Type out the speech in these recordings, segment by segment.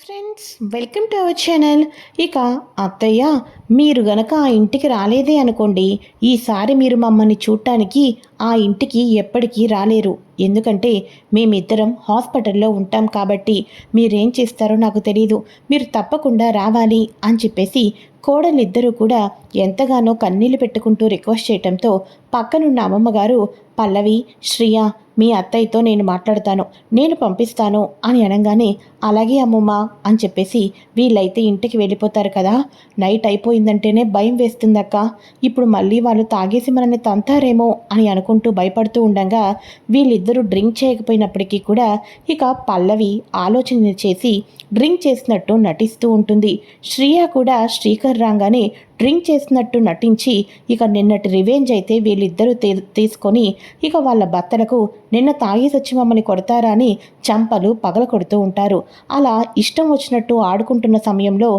Friends welcome to our channel ఇక అత్తయ్య మీరు గనక ఆ ఇంటికి రాలేదే అనుకోండి ఈసారి మీరు మమ్మల్ని చూడటానికి ఆ ఇంటికి ఎప్పటికీ రాలేరు. ఎందుకంటే మేమిద్దరం హాస్పిటల్లో ఉంటాం కాబట్టి మీరేం చేస్తారో నాకు తెలియదు మీరు తప్పకుండా రావాలి అని చెప్పేసి కోడలిద్దరూ కూడా ఎంతగానో కన్నీళ్ళు పెట్టుకుంటూ రిక్వెస్ట్ చేయటంతో పక్కనున్న అమ్మమ్మగారు పల్లవి శ్రియ మీ అత్తయ్యతో నేను మాట్లాడతాను నేను పంపిస్తాను అని అనగానే అలాగే అమ్మమ్మ అని చెప్పేసి వీళ్ళైతే ఇంటికి వెళ్ళిపోతారు కదా. నైట్ అయిపోయిందంటేనే భయం వేస్తుందక్క. ఇప్పుడు మళ్ళీ వాళ్ళు తాగేసి మనల్ని తంతారేమో అని అనుకుంటూ భయపడుతూ ఉండగా వీళ్ళిద్దరూ డ్రింక్ చేయకపోయినప్పటికీ కూడా ఇక పల్లవి ఆలోచన చేసి డ్రింక్ చేసినట్టు నటిస్తూ ఉంటుంది. శ్రియ కూడా శ్రీకర్ రాగానే డ్రింక్ చేసినట్టు నటించి ఇక నిన్నటి రివెంజ్ అయితే వీళ్ళిద్దరూ తీసుకొని ఇక వాళ్ళ భర్తలకు నిన్న తాగేసి వచ్చి మమ్మల్ని కొడతారా అని చంపలు పగల కొడుతూ ఉంటారు. అలా ఇష్టం వచ్చినట్టు ఆడుకుంటున్న సమయంలో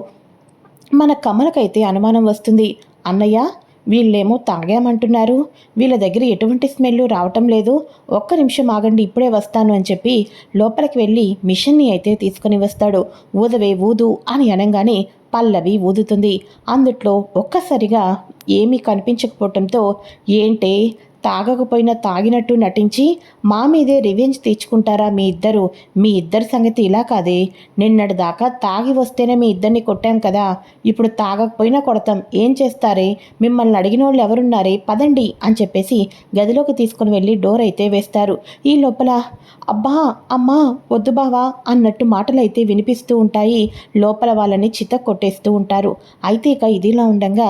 మన కమలకైతే అనుమానం వస్తుంది. అన్నయ్య వీళ్ళేమో తాగామంటున్నారు. వీళ్ళ దగ్గర ఎటువంటి స్మెల్ రావటం లేదు. ఒక్క నిమిషం ఆగండి ఇప్పుడే వస్తాను అని చెప్పి లోపలికి వెళ్ళి మిషన్ని అయితే తీసుకుని వస్తాడు. ఊదవే ఊదు అని అనగానే పల్లవి ఊదుతుంది. అందుట్లో ఒక్కసారిగా ఏమీ కనిపించకపోవటంతో ఏంటే తాగకపోయినా తాగినట్టు నటించి మా మీదే రివెంజ్ తీర్చుకుంటారా మీ ఇద్దరు? మీ ఇద్దరి సంగతి ఇలా కాదే. నిన్నటి దాకా తాగి వస్తేనే మీ ఇద్దరిని కొట్టాం కదా. ఇప్పుడు తాగకపోయినా కొడతాం. ఏం చేస్తారే? మిమ్మల్ని అడిగిన వాళ్ళు ఎవరున్నారే? పదండి అని చెప్పేసి గదిలోకి తీసుకుని వెళ్ళి డోర్ అయితే వేస్తారు. ఈ లోపల అబ్బా అమ్మా వద్దు బావా అన్నట్టు మాటలైతే వినిపిస్తూ ఉంటాయి. లోపల వాళ్ళని చిత కొట్టేస్తూ ఉంటారు. అయితే ఇక ఇదిలా ఉండగా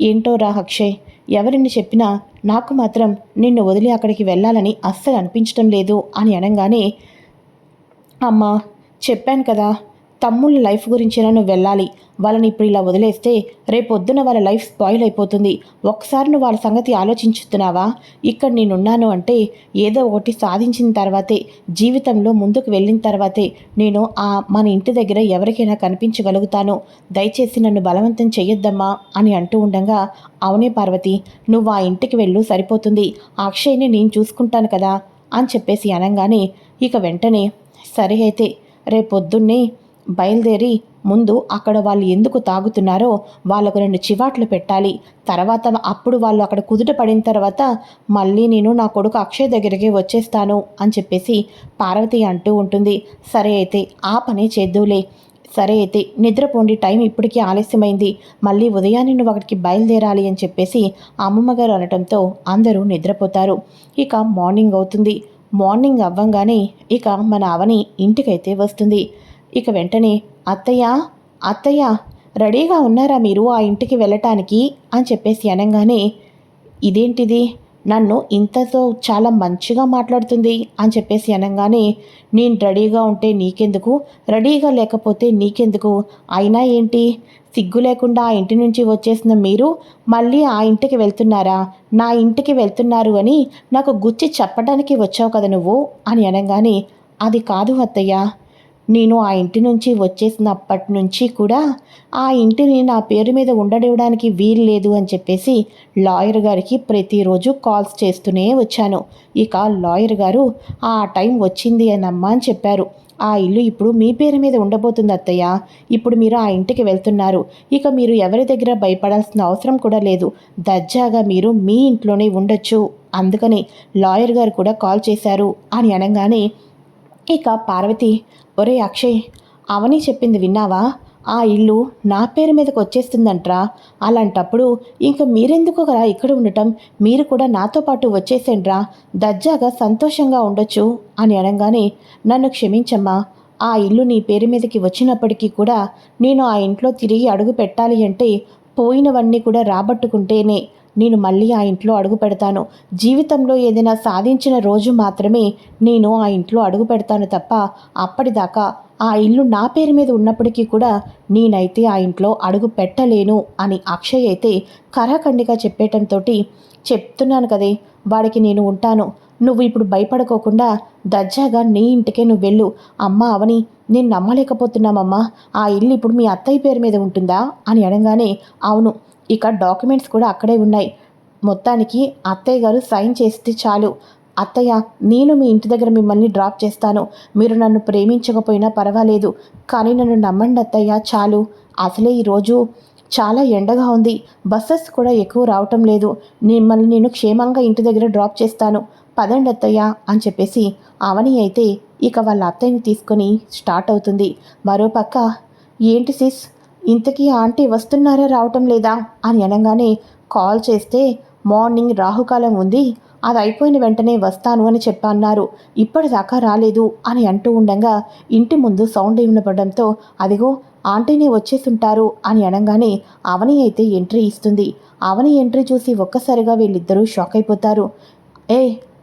ఏంటో రా అక్షయ్? ఎవరిని చెప్పినా నాకు మాత్రం నిన్ను వదిలి అక్కడికి వెళ్ళాలని అస్సలు అనిపించడం లేదు అని అనగానే అమ్మా చెప్పాను కదా తమ్ముళ్ళ లైఫ్ గురించి నన్ను వెళ్ళాలి? వాళ్ళని ఇప్పుడు ఇలా వదిలేస్తే రేపొద్దున వాళ్ళ లైఫ్ స్పాయిల్ అయిపోతుంది. ఒకసారి నువ్వు వాళ్ళ సంగతి ఆలోచించుతున్నావా? ఇక్కడ నేనున్నాను అంటే ఏదో ఒకటి సాధించిన తర్వాతే జీవితంలో ముందుకు వెళ్ళిన తర్వాతే నేను ఆ మన ఇంటి దగ్గర ఎవరికైనా కనిపించగలుగుతాను. దయచేసి నన్ను బలవంతం చేయొద్దమ్మా అని అంటూ ఉండగా అవునే పార్వతి నువ్వు ఆ ఇంటికి వెళ్ళు సరిపోతుంది. ఆ అక్షయ్ని నేను చూసుకుంటాను కదా అని చెప్పేసి అనగానే ఇక వెంటనే సరే అయితే రేపొద్దున్నే బయలుదేరి ముందు అక్కడ వాళ్ళు ఎందుకు తాగుతున్నారో వాళ్ళకు రెండు చివాట్లు పెట్టాలి. తర్వాత అప్పుడు వాళ్ళు అక్కడ కుదుట పడిన తర్వాత మళ్ళీ నేను నా కొడుకు అక్షయ్ దగ్గరికి వచ్చేస్తాను అని చెప్పేసి పార్వతి అంటూ ఉంటుంది. సరే అయితే ఆ పనే చేద్దులే సరే అయితే నిద్రపోండి. టైం ఇప్పటికీ ఆలస్యమైంది. మళ్ళీ ఉదయాన్నే నువ్వు అక్కడికి బయలుదేరాలి అని చెప్పేసి అమ్మమ్మగారు అనటంతో అందరూ నిద్రపోతారు. ఇక మార్నింగ్ అవుతుంది. మార్నింగ్ అవ్వంగానే ఇక మన అవని ఇంటికైతే వస్తుంది. ఇక వెంటనే అత్తయ్య అత్తయ్య రెడీగా ఉన్నారా మీరు ఆ ఇంటికి వెళ్ళటానికి? అని చెప్పేసి అనగానే ఇదేంటిది? నన్ను ఇంతతో చాలా మంచిగా మాట్లాడుతుంది. అని చెప్పేసి అనగానే నేను రెడీగా ఉంటే నీకెందుకు? రెడీగా లేకపోతే నీకెందుకు? అయినా ఏంటి? సిగ్గు లేకుండా ఆ ఇంటి నుంచి వచ్చేసిన మీరు మళ్ళీ ఆ ఇంటికి వెళ్తున్నారా? నా ఇంటికి వెళ్తున్నారు అని నాకు గుచ్చి చెప్పడానికి వచ్చావు కదా నువ్వు? అని అనగానే అది కాదు అత్తయ్య. నేను ఆ ఇంటి నుంచి వచ్చేసినప్పటి నుంచి కూడా ఆ ఇంటిని నా పేరు మీద ఉండనివ్వడానికి వీలు లేదు అని చెప్పేసి లాయర్ గారికి ప్రతిరోజు కాల్స్ చేస్తూనే వచ్చాను. ఇక లాయర్ గారు ఆ టైం వచ్చింది అని అమ్మ అని చెప్పారు. ఆ ఇల్లు ఇప్పుడు మీ పేరు మీద ఉండబోతుంది అత్తయ్య. ఇప్పుడు మీరు ఆ ఇంటికి వెళ్తున్నారు. ఇక మీరు ఎవరి దగ్గర భయపడాల్సిన అవసరం కూడా లేదు. దర్జాగా మీరు మీ ఇంట్లోనే ఉండొచ్చు. అందుకని లాయర్ గారు కూడా కాల్ చేశారు అని అనగానే ఇక పార్వతి ఒరే అక్షయ్ అవని చెప్పింది విన్నావా? ఆ ఇల్లు నా పేరు మీదకి వచ్చేస్తుందంట్రా. అలాంటప్పుడు ఇంక మీరెందుకు ఇక్కడ ఉండటం? మీరు కూడా నాతో పాటు వచ్చేసేండ్రా. దర్జాగా సంతోషంగా ఉండొచ్చు అని అనగానే నన్ను క్షమించమ్మా. ఆ ఇల్లు నీ పేరు మీదకి వచ్చినప్పటికీ కూడా నేను ఆ ఇంట్లో తిరిగి అడుగు పెట్టాలి అంటే పోయినవన్నీ కూడా రాబట్టుకుంటేనే నేను మళ్ళీ ఆ ఇంట్లో అడుగు పెడతాను. జీవితంలో ఏదైనా సాధించిన రోజు మాత్రమే నేను ఆ ఇంట్లో అడుగు పెడతాను తప్ప అప్పటిదాకా ఆ ఇల్లు నా పేరు మీద ఉన్నప్పటికీ కూడా నేనైతే ఆ ఇంట్లో అడుగు పెట్టలేను అని అక్షయ్ అయితే కరాఖండిగా చెప్పేయటంతో చెప్తున్నాను కదే. వాడికి నేను ఉంటాను. నువ్వు ఇప్పుడు భయపడుకోకుండా దర్జాగా నీ ఇంటికే నువ్వు వెళ్ళు. అమ్మ అవని నేను నమ్మలేకపోతున్నామమ్మా. ఆ ఇల్లు ఇప్పుడు మీ అత్తయ్య పేరు మీద ఉంటుందా? అని అనగానే అవును. ఇక డాక్యుమెంట్స్ కూడా అక్కడే ఉన్నాయి. మొత్తానికి అత్తయ్య గారు సైన్ చేస్తే చాలు. అత్తయ్య నేను మీ ఇంటి దగ్గర మిమ్మల్ని డ్రాప్ చేస్తాను. మీరు నన్ను ప్రేమించకపోయినా పర్వాలేదు కానీ నన్ను నమ్మండి అత్తయ్య చాలు. అసలే ఈరోజు చాలా ఎండగా ఉంది. బస్సెస్ కూడా ఎక్కువ రావటం లేదు. మిమ్మల్ని నేను క్షేమంగా ఇంటి దగ్గర డ్రాప్ చేస్తాను. పదండి అత్తయ్య అని చెప్పేసి అవని అయితే ఇక వాళ్ళ అత్తయ్యని తీసుకొని స్టార్ట్ అవుతుంది. మరోపక్క ఏంటి సిస్? ఇంతకీ ఆంటీ వస్తున్నారా రావటం లేదా అని అనగానే కాల్ చేస్తే మార్నింగ్ రాహుకాలం ఉంది అది అయిపోయిన వెంటనే వస్తాను అని చెప్పన్నారు ఇప్పటిదాకా రాలేదు అని అంటూ ఉండగా ఇంటి ముందు సౌండ్ వినపడంతో అదిగో ఆంటీనే వచ్చేసుంటారు అని అనగానే అవని అయితే ఎంట్రీ ఇస్తుంది. అవని ఎంట్రీ చూసి ఒక్కసారిగా వీళ్ళిద్దరూ షాక్ అయిపోతారు. ఏ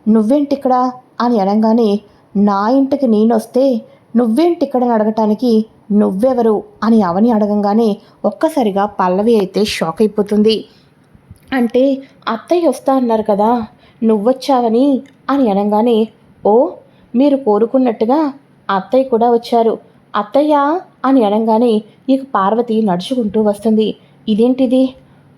నువ్వేంటిక్కడా? అని అనగానే నా ఇంటికి నేనొస్తే నువ్వేంటిక్కడ అడగటానికి? నువ్వెవరు? అని అవని అడగంగానే ఒక్కసారిగా పల్లవి అయితే షాక్ అయిపోతుంది. అంటే అత్తయ్య వస్తా అన్నారు కదా నువ్వొచ్చావని? అని అనగానే ఓ మీరు కోరుకున్నట్టుగా అత్తయ్య కూడా వచ్చారు. అత్తయ్య? అని అనగానే ఇక పార్వతి నడుచుకుంటూ వస్తుంది. ఇదేంటిది?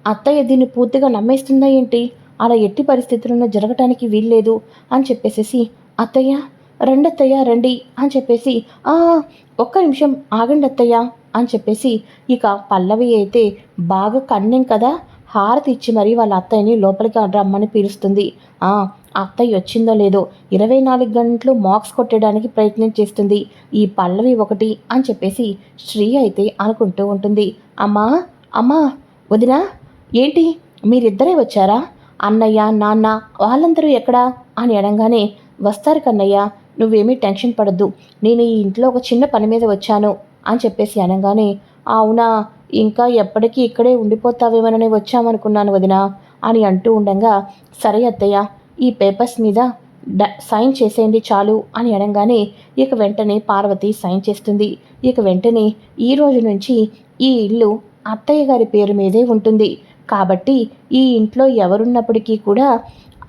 అత్తయ్య దీన్ని పూర్తిగా నమ్మేస్తుందా ఏంటి? అలా ఎట్టి పరిస్థితుల్లో జరగటానికి వీల్లేదు అని చెప్పేసేసి అత్తయ్య రండి రండి అని చెప్పేసి "ఆ, ఒక్క నిమిషం ఆగండి అత్తయ్య అని చెప్పేసి ఇక పల్లవి అయితే బాగా కన్నం కదా హారతి ఇచ్చి మరి వాళ్ళ అత్తయ్యని లోపలికి రమ్మని పిలుస్తుంది. ఆ అత్తయ్య వచ్చిందో లేదో ఇరవై నాలుగు గంటలు మార్క్స్ కొట్టడానికి ప్రయత్నం చేస్తుంది. ఈ పల్లవి ఒకటి అని చెప్పేసి శ్రీ అయితే అనుకుంటూ ఉంటుంది. అమ్మా అమ్మా వదినా ఏంటి మీరిద్దరే వచ్చారా? అన్నయ్య నాన్న వాళ్ళందరూ ఎక్కడా? అని అనగానే వస్తారు కన్నయ్య నువ్వేమీ టెన్షన్ పడద్దు. నేను ఈ ఇంట్లో ఒక చిన్న పని మీద వచ్చాను అని చెప్పేసి అనగానే అవునా ఇంకా ఎప్పటికీ ఇక్కడే ఉండిపోతావేమోనని వచ్చామనుకున్నాను వదినా అని అంటూ ఉండగా సరే అత్తయ్య ఈ పేపర్స్ మీద డ సైన్ చేసేయండి చాలు అని అనగానే ఇక వెంటనే పార్వతి సైన్ చేస్తుంది. ఇక వెంటనే ఈ రోజు నుంచి ఈ ఇల్లు అత్తయ్య గారి పేరు మీదే ఉంటుంది. కాబట్టి ఈ ఇంట్లో ఎవరున్నప్పటికీ కూడా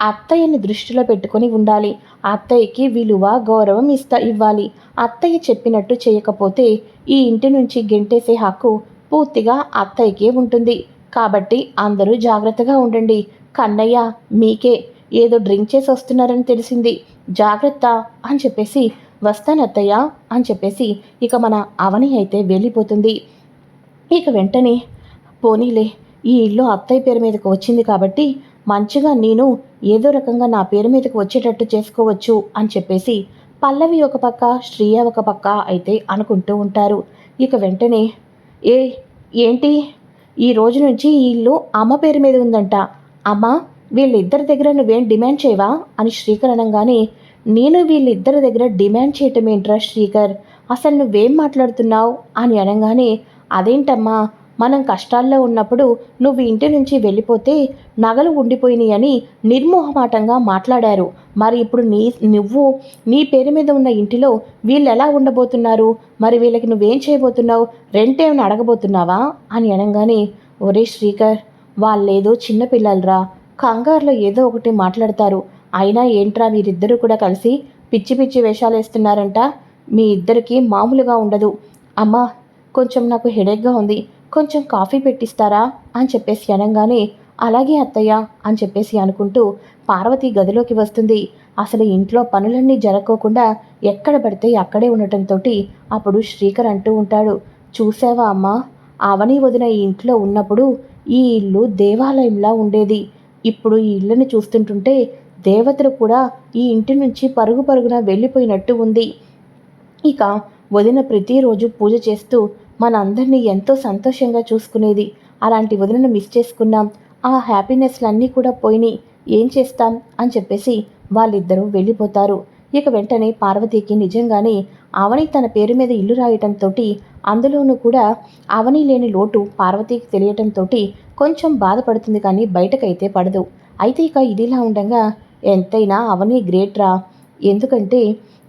అత్తయ్యని దృష్టిలో పెట్టుకొని ఉండాలి. అత్తయ్యకి విలువ గౌరవం ఇస్తా ఇవ్వాలి. అత్తయ్య చెప్పినట్టు చేయకపోతే ఈ ఇంటి నుంచి గెంటేసే హక్కు పూర్తిగా అత్తయ్యకే ఉంటుంది. కాబట్టి అందరూ జాగ్రత్తగా ఉండండి. కన్నయ్య మీకే ఏదో డ్రింక్ చేసి వస్తున్నారని తెలిసింది. జాగ్రత్త అని చెప్పేసి వస్తాను అత్తయ్య అని చెప్పేసి ఇక మన అవని అయితే వెళ్ళిపోతుంది. ఇక వెంటనే పోనీలే ఈ ఇల్లు అత్తయ్య పేరు మీదకి వచ్చింది కాబట్టి మంచిగా నేను ఏదో రకంగా నా పేరు మీదకి వచ్చేటట్టు చేసుకోవచ్చు అని చెప్పేసి పల్లవి ఒక పక్క శ్రీయ ఒక పక్క అయితే అనుకుంటూ ఉంటారు. ఇక వెంటనే ఏ ఏంటి? ఈ రోజు నుంచి ఈ ఇల్లు అమ్మ పేరు మీద ఉందంట. అమ్మ వీళ్ళిద్దరి దగ్గర నువ్వేం డిమాండ్ చేయవా? అని శ్రీకర్ అనగానే నేను వీళ్ళిద్దరి దగ్గర డిమాండ్ చేయటం ఏంట్రా శ్రీకర్? అసలు నువ్వేం మాట్లాడుతున్నావు? అని అనగానే అదేంటమ్మా? మనం కష్టాల్లో ఉన్నప్పుడు నువ్వు ఇంటి నుంచి వెళ్ళిపోతే నగలు ఉండిపోయినాయి అని నిర్మోహమాటంగా మాట్లాడారు. మరి ఇప్పుడు నీ నువ్వు నీ పేరు మీద ఉన్న ఇంటిలో వీళ్ళు ఎలా ఉండబోతున్నారు? మరి వీళ్ళకి నువ్వేం చేయబోతున్నావు? రెంట్ ఏమైనా అడగబోతున్నావా? అని అనగానే ఒరే శ్రీకర్ వాళ్ళేదో చిన్నపిల్లలరా కంగారులో ఏదో ఒకటి మాట్లాడతారు. అయినా ఏంట్రా మీరిద్దరూ కూడా కలిసి పిచ్చి పిచ్చి వేషాలు వేస్తున్నారంట మీ ఇద్దరికి మామూలుగా ఉండదు. అమ్మా కొంచెం నాకు హెడేక్గా ఉంది. కొంచెం కాఫీ పెట్టిస్తారా? అని చెప్పేసి అనగానే అలాగే అత్తయ్య అని చెప్పేసి అనుకుంటూ పార్వతి గదిలోకి వస్తుంది. అసలు ఇంట్లో పనులన్నీ జరగకోకుండా ఎక్కడ పడితే అక్కడే ఉండటంతో అప్పుడు శ్రీకర్ అంటూ ఉంటాడు చూసావా అమ్మా అవని వదిన ఈ ఇంట్లో ఉన్నప్పుడు ఈ ఇల్లు దేవాలయంలా ఉండేది. ఇప్పుడు ఈ ఇళ్ళని చూస్తుంటుంటే దేవతలు కూడా ఈ ఇంటి నుంచి పరుగు పరుగున వెళ్ళిపోయినట్టు ఉంది. ఇక వదిన ప్రతిరోజు పూజ చేస్తూ మనందరినీ ఎంతో సంతోషంగా చూసుకునేది. అలాంటి వదిలిన మిస్ చేసుకున్నాం. ఆ హ్యాపీనెస్లన్నీ కూడా పోయినాయి. ఏం చేస్తాం? అని చెప్పేసి వాళ్ళిద్దరూ వెళ్ళిపోతారు. ఇక వెంటనే పార్వతికి నిజంగానే అవని తన పేరు మీద ఇల్లు రాయటంతో అందులోనూ కూడా అవని లేని లోటు పార్వతికి తెలియటంతో కొంచెం బాధపడుతుంది కానీ బయటకైతే పడదు. అయితే ఇక ఇదిలా ఉండగా ఎంతైనా అవని గ్రేట్ రా. ఎందుకంటే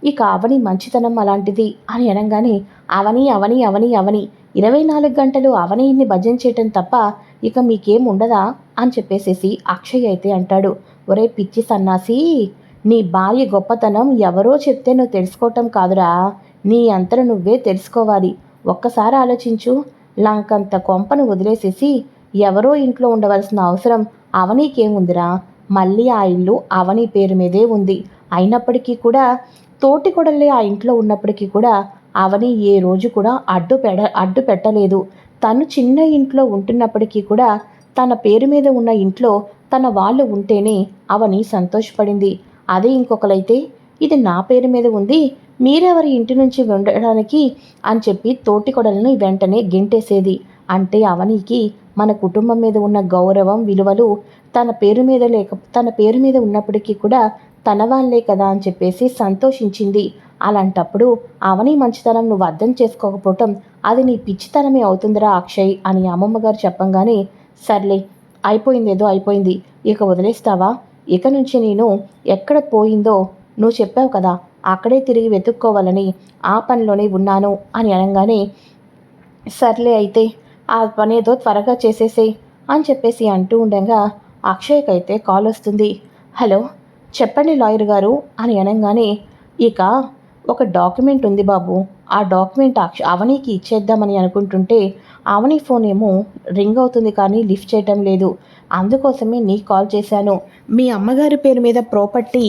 ఇక అవని మంచితనం అలాంటిది అని అనగానే అవని అవని అవని అవని. ఇరవై నాలుగు గంటలు అవనీని భజన చేయటం తప్ప ఇక మీకేం ఉండదా? అని చెప్పేసేసి అక్షయ్ అయితే అంటాడు. ఒరే పిచ్చి సన్నాసి నీ భార్య గొప్పతనం ఎవరో చెప్తే నువ్వు తెలుసుకోవటం కాదురా. నీ అంతర నువ్వే తెలుసుకోవాలి. ఒక్కసారి ఆలోచించు. లంకంత కొంపను వదిలేసేసి ఎవరో ఇంట్లో ఉండవలసిన అవసరం అవనీకేముందిరా మళ్ళీ ఆ ఇల్లు అవని పేరు మీదే ఉంది. అయినప్పటికీ కూడా తోటి కొడలే ఆ ఇంట్లో ఉన్నప్పటికీ కూడా అవని ఏ రోజు కూడా అడ్డు పెడ అడ్డు పెట్టలేదు. తను చిన్న ఇంట్లో ఉంటున్నప్పటికీ కూడా తన పేరు మీద ఉన్న ఇంట్లో తన వాళ్ళు ఉంటేనే అవని సంతోషపడింది. అదే ఇంకొకలైతే ఇది నా పేరు మీద ఉంది మీరెవరి ఇంటి నుంచి ఉండడానికి అని చెప్పి తోటి కొడలను వెంటనే గెంటేసేది. అంటే అవనికి మన కుటుంబం మీద ఉన్న గౌరవం విలువలు తన పేరు మీద లేక తన పేరు మీద ఉన్నప్పటికీ కూడా తన వాళ్ళే కదా అని చెప్పేసి సంతోషించింది. అలాంటప్పుడు అవని మంచితనం నువ్వు అర్థం చేసుకోకపోవటం అది నీ పిచ్చితనమే అవుతుందిరా అక్షయ్ అని అమ్మమ్మ గారు చెప్పంగానే సర్లే అయిపోయిందేదో అయిపోయింది ఇక వదిలేస్తావా? ఇక నుంచి నేను ఎక్కడ పోయిందో నువ్వు చెప్పావు కదా అక్కడే తిరిగి వెతుక్కోవాలని ఆ పనిలోనే ఉన్నాను అని అనగానే సర్లే అయితే ఆ పని ఏదో త్వరగా చేసేసేయ్ అని చెప్పేసి అంటూ ఉండగా అక్షయ్కైతే కాల్ వస్తుంది. హలో చెప్పండి లాయర్ గారు అని అనగానే ఇక ఒక డాక్యుమెంట్ ఉంది బాబు. ఆ డాక్యుమెంట్ అవనీకి ఇచ్చేద్దామని అనుకుంటుంటే అవని ఫోన్ ఏమో రింగ్ అవుతుంది కానీ లిఫ్ట్ చేయటం లేదు. అందుకోసమే నీ కాల్ చేశాను. మీ అమ్మగారి పేరు మీద ప్రాపర్టీ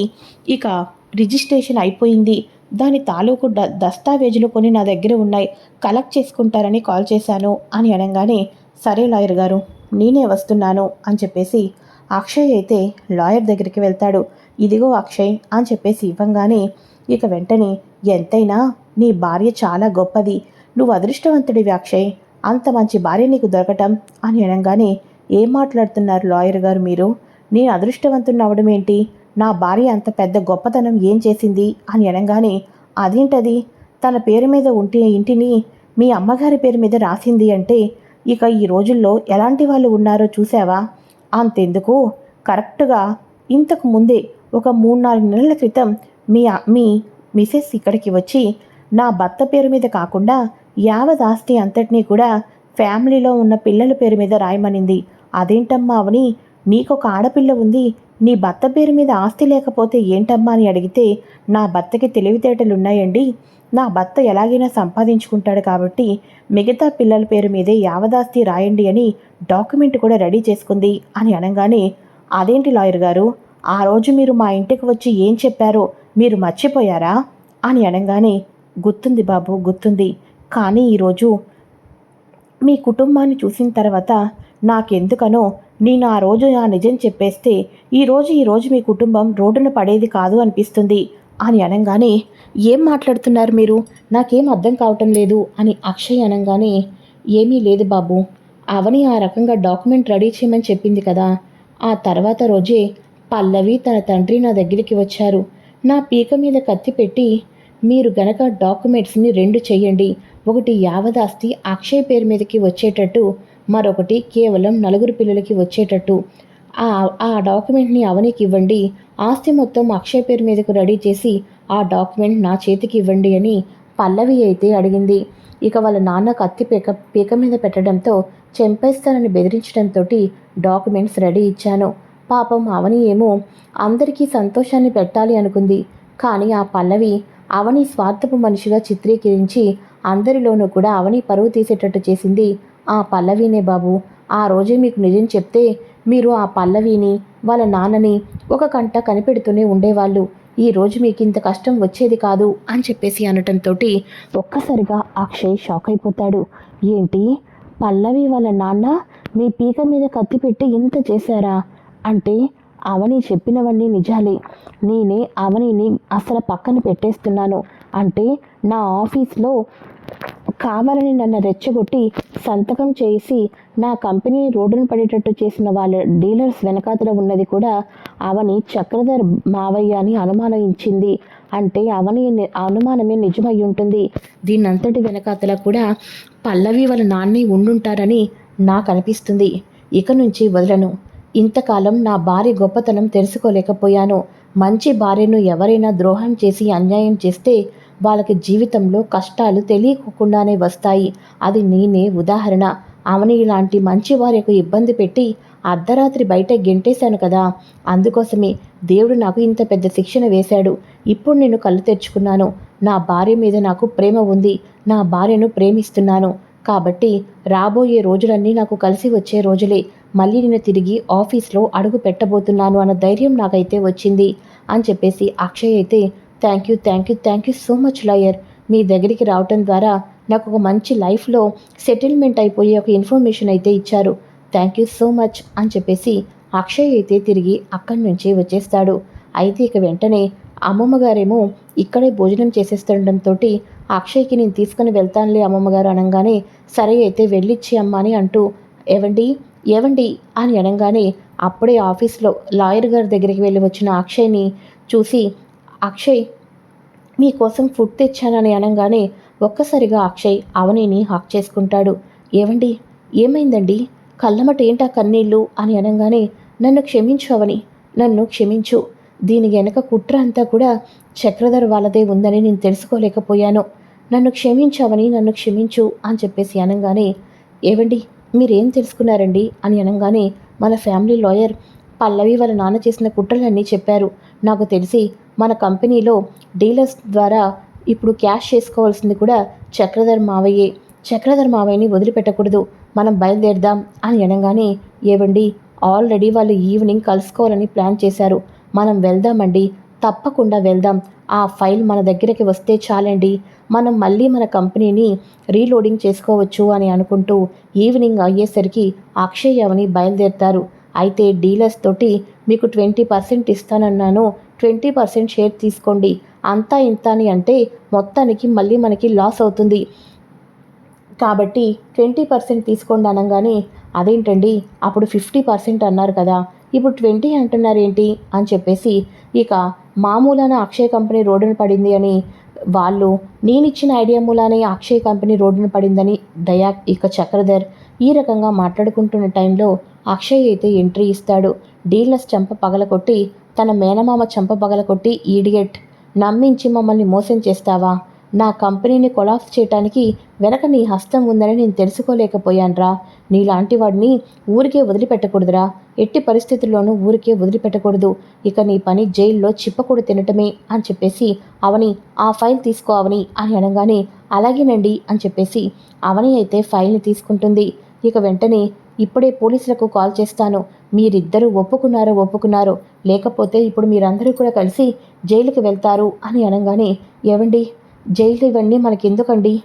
ఇక రిజిస్ట్రేషన్ అయిపోయింది. దాని తాలూకు డ దస్తావేజులు కొన్ని నా దగ్గర ఉన్నాయి. కలెక్ట్ చేసుకుంటారని కాల్ చేశాను అని అనగానే సరే లాయర్ గారు నేనే వస్తున్నాను అని చెప్పేసి అక్షయ్ అయితే లాయర్ దగ్గరికి వెళ్తాడు. ఇదిగో అక్షయ్ అని చెప్పేసి ఇవ్వంగానే ఇక వెంటనే ఎంతైనా నీ భార్య చాలా గొప్పది. నువ్వు అదృష్టవంతుడివి అక్షయ్. అంత మంచి భార్య నీకు దొరకటం అని అనగానే ఏం మాట్లాడుతున్నారు లాయర్ గారు మీరు? నేను అదృష్టవంతుని అవడమేంటి ఏంటి? నా భార్య అంత పెద్ద గొప్పతనం ఏం చేసింది? అని అనగానే అదేంటది? తన పేరు మీద ఉంటే ఇంటిని మీ అమ్మగారి పేరు మీద రాసింది అంటే ఇక ఈ రోజుల్లో ఎలాంటి వాళ్ళు ఉన్నారో చూసావా అంతెందుకు? కరెక్ట్గా ఇంతకు ముందే ఒక మూడు నాలుగు నెలల క్రితం మీ మీ మిసెస్ ఇక్కడికి వచ్చి నా భర్త పేరు మీద కాకుండా యావత్ ఆస్తి అంతటినీ కూడా ఫ్యామిలీలో ఉన్న పిల్లల పేరు మీద రాయమనింది. అదేంటమ్మా అవని? నీకొక ఆడపిల్ల ఉంది. నీ భర్త పేరు మీద ఆస్తి లేకపోతే ఏంటమ్మా అని అడిగితే నా భర్తకి తెలివితేటలు ఉన్నాయండి నా భర్త ఎలాగైనా సంపాదించుకుంటాడు కాబట్టి మిగతా పిల్లల పేరు మీదే యావదాస్తి రాయండి అని డాక్యుమెంట్ కూడా రెడీ చేసుకుంది అని అనగానే అదేంటి లాయర్ గారు? ఆ రోజు మీరు మా ఇంటికి వచ్చి ఏం చెప్పారో మీరు మర్చిపోయారా? అని అనగానే గుర్తుంది బాబు గుర్తుంది కానీ ఈరోజు మీ కుటుంబాన్ని చూసిన తర్వాత నాకెందుకనో నేను ఆ రోజు ఆ నిజం చెప్పేస్తే ఈరోజు ఈరోజు మీ కుటుంబం రోడ్డున పడేది కాదు అనిపిస్తుంది అని అనగానే ఏం మాట్లాడుతున్నారు మీరు? నాకేం అర్థం కావటం లేదు అని అక్షయ్ అనగానే ఏమీ లేదు బాబు. అవని ఆ రకంగా డాక్యుమెంట్ రెడీ చేయమని చెప్పింది కదా. ఆ తర్వాత రోజే పల్లవి తన తండ్రి నా దగ్గరికి వచ్చారు. నా పీక మీద కత్తి పెట్టి మీరు గనక డాక్యుమెంట్స్ని రెండు చేయండి. ఒకటి యావదాస్తి అక్షయ్ పేరు మీదకి వచ్చేటట్టు మరొకటి కేవలం నలుగురు పిల్లలకి వచ్చేటట్టు. ఆ ఆ డాక్యుమెంట్ని అవనికి ఇవ్వండి. ఆస్తి మొత్తం అక్షయ్ పేరు మీదకు రెడీ చేసి ఆ డాక్యుమెంట్ నా చేతికి ఇవ్వండి అని పల్లవి అయితే అడిగింది. ఇక వాళ్ళ నాన్న కత్తి పీక పీక మీద పెట్టడంతో చంపేస్తానని బెదిరించడంతో డాక్యుమెంట్స్ రెడీ ఇచ్చాను. పాపం అవని ఏమో అందరికీ సంతోషాన్ని పెట్టాలి అనుకుంది. కానీ ఆ పల్లవి అవని స్వార్థపు మనిషిగా చిత్రీకరించి అందరిలోనూ కూడా అవని పరువు తీసేటట్టు చేసింది. ఆ పల్లవినే బాబు ఆ రోజే మీకు నిజం చెప్తే మీరు ఆ పల్లవిని వాళ్ళ నాన్నని ఒక కంట కనిపెడుతూనే ఉండేవాళ్ళు. ఈ రోజు మీకు ఇంత కష్టం వచ్చేది కాదు అని చెప్పేసి అనటంతో ఒక్కసారిగా అక్షయ్ షాక్ అయిపోతాడు. ఏంటి? పల్లవి వాళ్ళ నాన్న మీ పీక మీద కత్తి పెట్టి ఇంత చేశారా? అంటే అవని చెప్పినవన్నీ నిజాలే. నేనే అవనిని అసలు పక్కన పెట్టేస్తున్నాను. అంటే నా ఆఫీస్లో కావాలని నన్ను రెచ్చగొట్టి సంతకం చేసి నా కంపెనీని రోడ్డును పడేటట్టు చేసిన వాళ్ళ డీలర్స్ వెనకాతల ఉన్నది కూడా అవని చక్రధర్ మావయ్య అని అనుమానించింది. అంటే అవని అనుమానమే నిజమై ఉంటుంది దీనంతటి వెనకాతల కూడా పల్లవి వాళ్ళ నాన్నే ఉండుంటారని నాకు అనిపిస్తుంది ఇక నుంచి వదలను. ఇంతకాలం నా భార్య గొప్పతనం తెలుసుకోలేకపోయాను. మంచి భార్యను ఎవరైనా ద్రోహం చేసి అన్యాయం చేస్తే వాళ్ళకి జీవితంలో కష్టాలు తెలియకుండానే వస్తాయి. అది నేనే ఉదాహరణ. అవని ఇలాంటి మంచి భార్యకు ఇబ్బంది పెట్టి అర్ధరాత్రి బయట గెంటేశాను కదా. అందుకోసమే దేవుడు నాకు ఇంత పెద్ద శిక్షణ వేశాడు. ఇప్పుడు నేను కళ్ళు తెరుచుకున్నాను. నా భార్య మీద నాకు ప్రేమ ఉంది. నా భార్యను ప్రేమిస్తున్నాను. కాబట్టి రాబోయే రోజులన్నీ నాకు కలిసి వచ్చే రోజులే. మళ్ళీ నేను తిరిగి ఆఫీస్లో అడుగు పెట్టబోతున్నాను అన్న ధైర్యం నాకైతే వచ్చింది అని చెప్పేసి అక్షయ్ అయితే thank you thank you thank you so much lawyer. మీ దగ్గరికి రావటం ద్వారా నాకు ఒక మంచి లైఫ్లో సెటిల్మెంట్ అయిపోయే ఒక ఇన్ఫర్మేషన్ అయితే ఇచ్చారు. థ్యాంక్ యూ సో మచ్ అని చెప్పేసి అక్షయ్ అయితే తిరిగి అక్కడి నుంచి వచ్చేస్తాడు. అయితే ఇక వెంటనే అమ్మమ్మ గారేమో ఇక్కడే భోజనం చేసేస్తుండటంతో అక్షయ్కి నేను తీసుకుని వెళ్తానులే అమ్మమ్మ గారు అనగానే సరే అయితే వెళ్ళిచ్చి అమ్మ అని అంటూ ఏవండి? ఏవండి? అని అనగానే అప్పుడే ఆఫీస్లో లాయర్ గారి దగ్గరికి వెళ్ళి వచ్చిన అక్షయ్ని చూసి అక్షయ్ మీకోసం ఫుడ్ తెచ్చానని అనగానే ఒక్కసారిగా అక్షయ్ అవనిని హాక్ చేసుకుంటాడు. ఏవండి? ఏమైందండి? కళ్ళమట ఏంటా కన్నీళ్ళు? అని అనగానే నన్ను క్షమించు అవని నన్ను క్షమించు. దీని వెనక కుట్ర అంతా కూడా చక్రధర్ వాళ్ళదే ఉందని నేను తెలుసుకోలేకపోయాను. నన్ను క్షమించావని నన్ను క్షమించు అని చెప్పేసి అనగానే ఏవండి మీరేం తెలుసుకున్నారండి? అని అనగానే మన ఫ్యామిలీ లాయర్ పల్లవి వాళ్ళ నాన్న చేసిన కుట్రలన్నీ చెప్పారు. నాకు తెలిసి మన కంపెనీలో డీలర్స్ ద్వారా ఇప్పుడు క్యాష్ చేసుకోవాల్సింది కూడా చక్రధర్ మావయ్యే. చక్రధర్ మావయ్యని వదిలిపెట్టకూడదు మనం బయలుదేరదాం అని అనగానే ఏవండి ఆల్రెడీ వాళ్ళు ఈవినింగ్ కలుసుకోవాలని ప్లాన్ చేశారు. మనం వెళ్దామండి. తప్పకుండా వెళ్దాం. ఆ ఫైల్ మన దగ్గరికి వస్తే చాలండి. మనం మళ్ళీ మన కంపెనీని రీలోడింగ్ చేసుకోవచ్చు అని అనుకుంటూ ఈవినింగ్ అయ్యేసరికి అక్షయ్ అవని బయలుదేరుతారు. అయితే డీలర్స్ తోటి మీకు ట్వంటీ పర్సెంట్ ఇస్తానన్నాను. ట్వంటీ పర్సెంట్ షేర్ తీసుకోండి. అంతా ఇంత అని అంటే మొత్తానికి మళ్ళీ మనకి లాస్ అవుతుంది. కాబట్టి ట్వంటీ పర్సెంట్ తీసుకోండి అనగానే అదేంటండి? అప్పుడు ఫిఫ్టీ పర్సెంట్ అన్నారు కదా. ఇప్పుడు ట్వంటీ అంటున్నారు ఏంటి అని చెప్పేసి ఇక మామూలాన అక్షయ్ కంపెనీ రోడ్డున పడింది అని వాళ్ళు నేనిచ్చిన ఐడియా మూలానే అక్షయ్ కంపెనీ రోడ్డున పడిందని దయా ఇక చక్రధర్ ఈ రకంగా మాట్లాడుకుంటున్న టైంలో అక్షయ్ అయితే ఎంట్రీ ఇస్తాడు. డీలర్స్ చంప పగలకొట్టి తన మేనమామ చంప పగలకొట్టి ఈడియట్ నమ్మించి మమ్మల్ని మోసం చేస్తావా? నా కంపెనీని కొలాప్స్ చేయటానికి వెనక నీ హస్తం ఉందని నేను తెలుసుకోలేకపోయానురా. నీలాంటి వాడిని ఊరికే వదిలిపెట్టకూడదురా. ఎట్టి పరిస్థితుల్లోనూ ఊరికే వదిలిపెట్టకూడదు. ఇక నీ పని జైల్లో చిప్పకూడు తినటమే అని చెప్పేసి అవని ఆ ఫైల్ తీసుకో అవని అని అనగానే అలాగేనండి అని చెప్పేసి అవని అయితే ఫైల్ని తీసుకుంటుంది. ఇక వెంటనే ఇప్పుడే పోలీసులకు కాల్ చేస్తాను. మీరిద్దరూ ఒప్పుకున్నారో ఒప్పుకున్నారో. లేకపోతే ఇప్పుడు మీరందరూ కూడా కలిసి జైలుకి వెళ్తారు అని అనగానే ఏవండి? జైలు ఇవన్నీ మనకెందుకండి?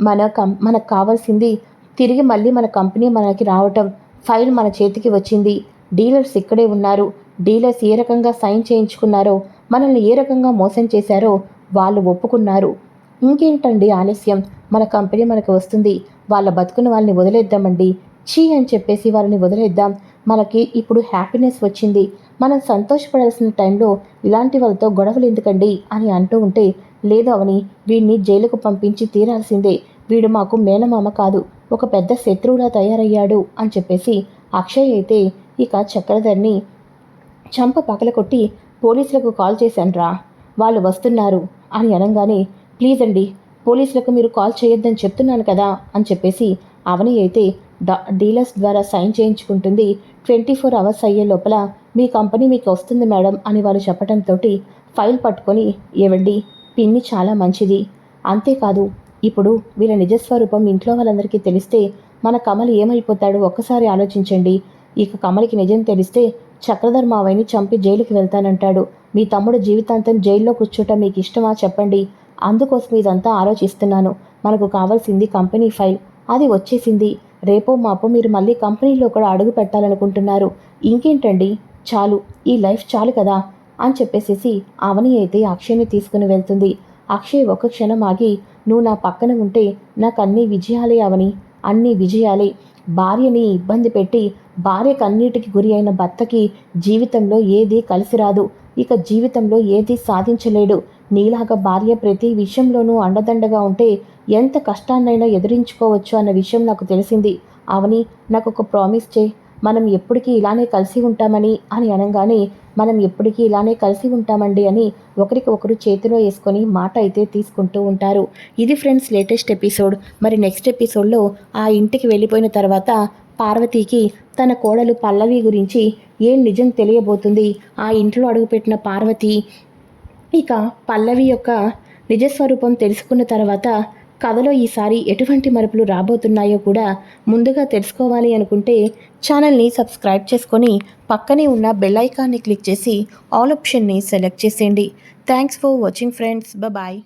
మన కం మనకు కావాల్సింది తిరిగి మళ్ళీ మన కంపెనీ మనకి రావటం ఫైల్ మన చేతికి వచ్చింది డీలర్స్ ఇక్కడే ఉన్నారు డీలర్స్ ఏ రకంగా సైన్ చేయించుకున్నారో మనల్ని ఏ రకంగా మోసం చేశారో వాళ్ళు ఒప్పుకున్నారు. ఇంకేంటండి ఆలస్యం? మన కంపెనీ మనకు వస్తుంది వాళ్ళ బతుకుని వాళ్ళని వదిలేద్దామండి. చీ అని చెప్పేసి వాళ్ళని వదిలేద్దాం. మనకి ఇప్పుడు హ్యాపీనెస్ వచ్చింది. మనం సంతోషపడాల్సిన టైంలో ఇలాంటి వాళ్ళతో గొడవలు ఎందుకండి? అని అంటూ ఉంటే లేదు అవని వీడిని జైలుకు పంపించి తీరాల్సిందే. వీడు మాకు మేనమామ కాదు ఒక పెద్ద శత్రువులా తయారయ్యాడు అని చెప్పేసి అక్షయ్ అయితే ఇక చక్రధర్ని చంప పగలకొట్టి పోలీసులకు కాల్ చేశానురా. వాళ్ళు వస్తున్నారు అని అనగానే ప్లీజ్ అండి పోలీసులకు మీరు కాల్ చేయొద్దని చెప్తున్నాను కదా అని చెప్పేసి అవని అయితే డీలర్స్ ద్వారా సైన్ చేయించుకుంటుంది. ట్వంటీ ఫోర్ అవర్స్ అయ్యే లోపల మీ కంపెనీ మీకు వస్తుంది మేడం అని వారు చెప్పడంతో ఫైల్ పట్టుకొని ఏవండి పిన్ని చాలా మంచిది. అంతేకాదు ఇప్పుడు వీళ్ళ నిజస్వరూపం ఇంట్లో వాళ్ళందరికీ తెలిస్తే మన కమల్ ఏమైపోతాడు ఒక్కసారి ఆలోచించండి. ఇక కమలికి నిజం తెలిస్తే చక్రధర్ మావయ్యని చంపి జైలుకి వెళ్తానంటాడు. మీ తమ్ముడు జీవితాంతం జైల్లో కూర్చోటం మీకు ఇష్టమా చెప్పండి. అందుకోసం ఇదంతా ఆలోచిస్తున్నాను. మనకు కావాల్సింది కంపెనీ ఫైల్. అది వచ్చేసింది. రేపో మాపో మీరు మళ్ళీ కంపెనీలో కూడా అడుగు పెట్టాలనుకుంటున్నారు. ఇంకేంటండి? చాలు. ఈ లైఫ్ చాలు కదా. అని చెప్పేసేసి అవని అయితే అక్షయ్ని తీసుకుని వెళ్తుంది. అక్షయ్ ఒక క్షణం ఆగి నువ్వు నా పక్కన ఉంటే నాకు అన్ని విజయాలే అవని. అన్ని విజయాలే. భార్యని ఇబ్బంది పెట్టి భార్య కన్నీటికి గురి అయిన భర్తకి జీవితంలో ఏది కలిసి రాదు. ఇక జీవితంలో ఏది సాధించలేడు. నీలాగా భార్య ప్రతి విషయంలోనూ అండదండగా ఉంటే ఎంత కష్టాన్నైనా ఎదిరించుకోవచ్చు అన్న విషయం నాకు తెలిసింది. అవని నాకు ఒక ప్రామిస్ చే మనం ఎప్పటికీ ఇలానే కలిసి ఉంటామని అని అనగానే మనం ఎప్పటికీ ఇలానే కలిసి ఉంటామండి అని ఒకరికి ఒకరు చేతిలో వేసుకొని మాట అయితే తీసుకుంటూ ఉంటారు. ఇది ఫ్రెండ్స్ లేటెస్ట్ ఎపిసోడ్. మరి నెక్స్ట్ ఎపిసోడ్లో ఆ ఇంటికి వెళ్ళిపోయిన తర్వాత పార్వతీకి తన కోడలు పల్లవి గురించి ఏం నిజం తెలియబోతుంది? ఆ ఇంట్లో అడుగుపెట్టిన పార్వతి ఇక పల్లవి యొక్క నిజస్వరూపం తెలుసుకున్న తర్వాత కథలో ఈసారి ఎటువంటి మరుపులు రాబోతున్నాయో కూడా ముందుగా తెలుసుకోవాలి అనుకుంటే ఛానల్ని సబ్స్క్రైబ్ చేసుకొని పక్కనే ఉన్న బెల్ ఐకాన్ని క్లిక్ చేసి ఆల్ ఆప్షన్ని సెలెక్ట్ చేసేయండి. Thanks for watching friends. Bye